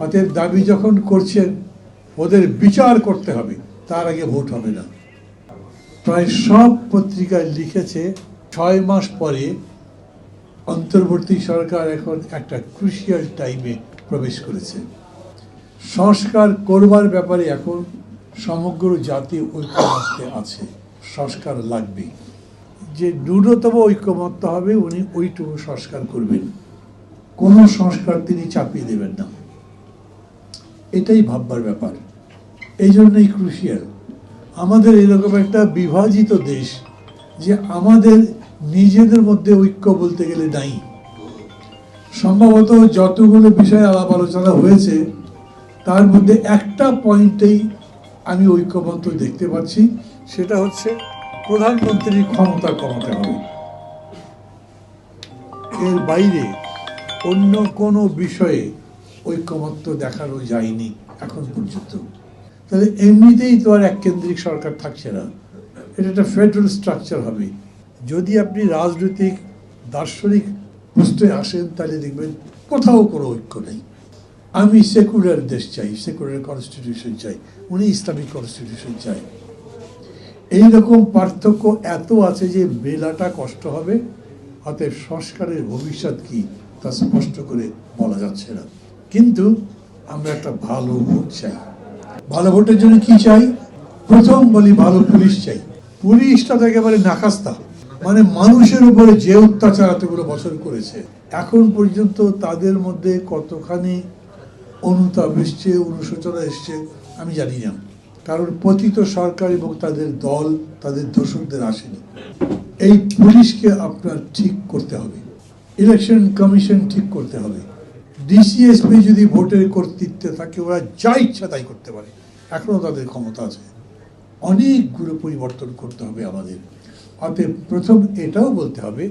অতএব দাবি যখন করছেন, ওদের বিচার করতে হবে, তার আগে ভোট হবে না। প্রায় সব পত্রিকায় লিখেছে, ছয় মাস পরে অন্তর্বর্তী সরকার এখন একটা ক্রুশিয়াল টাইমে প্রবেশ করেছে। সংস্কার করবার ব্যাপারে এখন সমগ্র জাতি ঐক্যমত্যে আছে, সংস্কার লাগবে। যে ন্যূনতম ঐক্যমত্য হবে, উনি ওইটুকু সংস্কার করবেন। কোনো সংস্কার তিনি চাপিয়ে দেবেন না। এটাই ভাববার ব্যাপার। এই জন্যই ক্রুশিয়াল আমাদের এরকম একটা বিভাজিত দেশ যে আমাদের নিজেদের মধ্যে ঐক্য বলতে গেলে নাই সম্ভবত যতগুলো বিষয়ে আলাপ আলোচনা হয়েছে, তার মধ্যে একটা পয়েন্টেই আমি ঐক্যবদ্ধ দেখতে পাচ্ছি, সেটা হচ্ছে প্রধানমন্ত্রীর ক্ষমতা কমাতে হবে। এর বাইরে অন্য কোনো বিষয়ে ঐক্যমত্য দেখানো যায়নি এখন পর্যন্ত। তাহলে এমনিতেই তো আর এক কেন্দ্রিক সরকার থাকছে না। এটা একটা ফেডারেল স্ট্রাকচার হবে। যদি আপনি রাজনৈতিক, দার্শনিক প্রশ্নে আসেন, তাহলে দেখবেন কোথাও কোনো ঐক্য নেই। আমি সেকুলার দেশ চাই সেকুলার কনস্টিটিউশন চাই, উনি ইসলামিক কনস্টিটিউশন চাই এইরকম পার্থক্য এত আছে যে বেলাটা কষ্ট হবে, অতএব সংস্কারের ভবিষ্যৎ কি তা স্পষ্ট করে বলা যাচ্ছে না। কিন্তু আমরা একটা ভালো ভোট চাই। ভালো ভোটের জন্য কি চাই? প্রথম বলি ভালো পুলিশ চাই। পুলিশটা তো একেবারে নাকাস্তা। মানে মানুষের উপরে যে অত্যাচার এতগুলো বছর করেছে, এখন পর্যন্ত তাদের মধ্যে কতখানি অনুতাপ এসছে অনুশোচনা এসছে, আমি জানি না। কারণ পতিত সরকার এবং তাদের দল, তাদের দোষকদের আসেনি। এই পুলিশকে আপনার ঠিক করতে হবে। ইলেকশন কমিশন ঠিক করতে হবে। ডিসিএসপি যদি ভোটের কর্তৃত্বে থাকে, ওরা যা ইচ্ছা তাই করতে পারে। এখনও তাদের ক্ষমতা আছে। অনেকগুলো পরিবর্তন করতে হবে আমাদের। অতএব প্রথম এটাও বলতে হবে,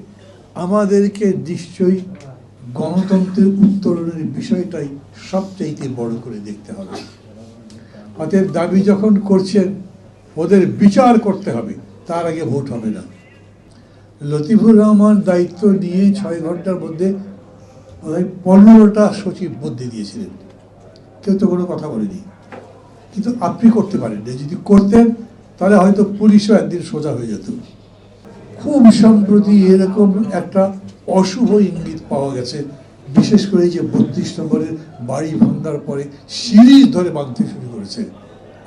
আমাদেরকে নিশ্চয়ই গণতন্ত্রের উত্তরণের বিষয়টাই সবচাইতে বড় করে দেখতে হবে। অতএব দাবি যখন করছেন, ওদের বিচার করতে হবে, তার আগে ভোট হবে না। লতিফুর রহমান দায়িত্ব নিয়ে ছয় ঘণ্টার মধ্যে বোধহয় পনেরোটা সচিব বদলে দিয়েছিলেন। কেউ তো কোনো কথা বলেনি। কিন্তু আপনি করতে পারেন। না যদি করতেন, তাহলে হয়তো পুলিশও একদিন সোজা হয়ে যেত। খুব সম্প্রতি এরকম একটা অশুভ ইঙ্গিত পাওয়া গেছে। বিশেষ করে যে বত্রিশ নম্বরের বাড়ি ভাঙার পরে সিরিজ ধরে বাঁধতে শুরু করেছে।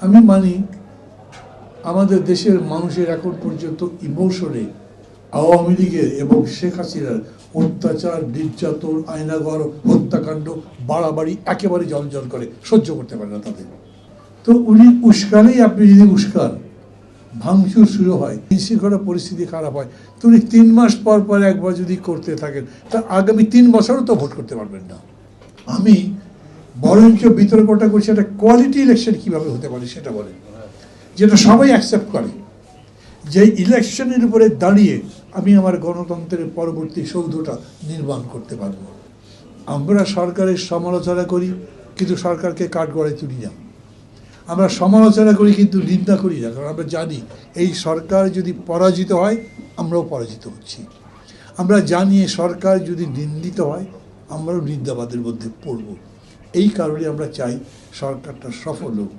আমি মানি, আমাদের দেশের মানুষের এখন পর্যন্ত ইমোশনে আওয়ামী লীগের এবং শেখ হাসিনার অত্যাচার, নির্যাতন আয়নাগর হত্যাকাণ্ড বাড়াবাড়ি একেবারে জল জল করে সহ্য করতে পারে না তাদের। তো উনি উস্কানেই আপনি যদি উস্কান, ভাঙচুর শুরু হয় শৃঙ্খলা পরিস্থিতি খারাপ হয়, তো উনি তিন মাস পর পর একবার যদি করতে থাকেন, তা আগামী তিন বছরও তো ভোট করতে পারবেন না। আমি বরঞ্চ বিতর্কটা করছি, একটা কোয়ালিটি ইলেকশন কীভাবে হতে পারে সেটা বলেন। যেটা সবাই অ্যাকসেপ্ট করে, যে ইলেকশনের উপরে দাঁড়িয়ে আমি আমার গণতন্ত্রের পরবর্তী সৌধটা নির্মাণ করতে পারব। আমরা সরকারের সমালোচনা করি, কিন্তু সরকারকে কাঠগড়ায় তুলি না। আমরা সমালোচনা করি, কিন্তু নিন্দা করি না, কারণ আমরা জানি এই সরকার যদি পরাজিত হয়, আমরাও পরাজিত হচ্ছি। আমরা জানি সরকার যদি নিন্দিত হয়, আমরাও নিন্দাবাদের মধ্যে পড়ব। এই কারণে আমরা চাই সরকারটা সফল হোক।